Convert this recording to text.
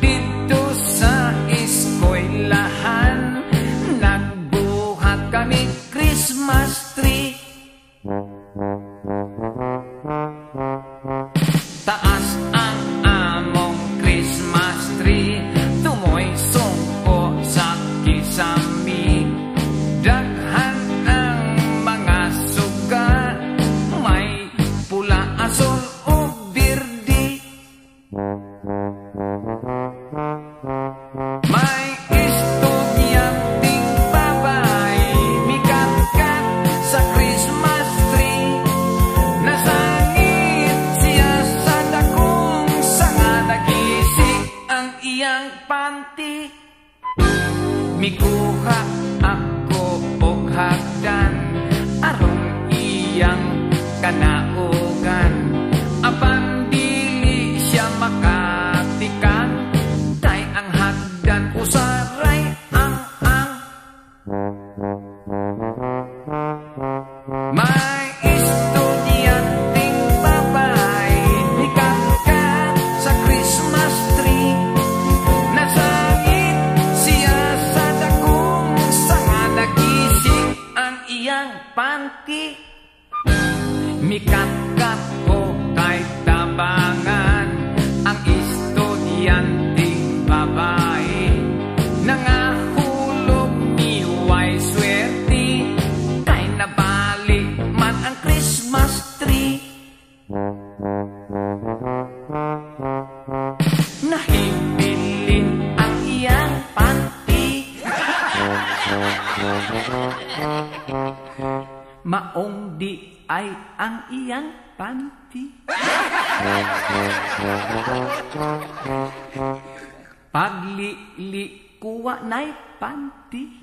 Dito sa eskwelahan Nagbuhat kami Christmas iyang panty Mikuha ako Mikatkat ko tabangan Ang estudyanteng babae. Nangahulog ni Way swerte Kay man ang Christmas tree. Nahibilin ang iyang panty Maong di ay ang iyang panty. Paglili kuwa na'y panty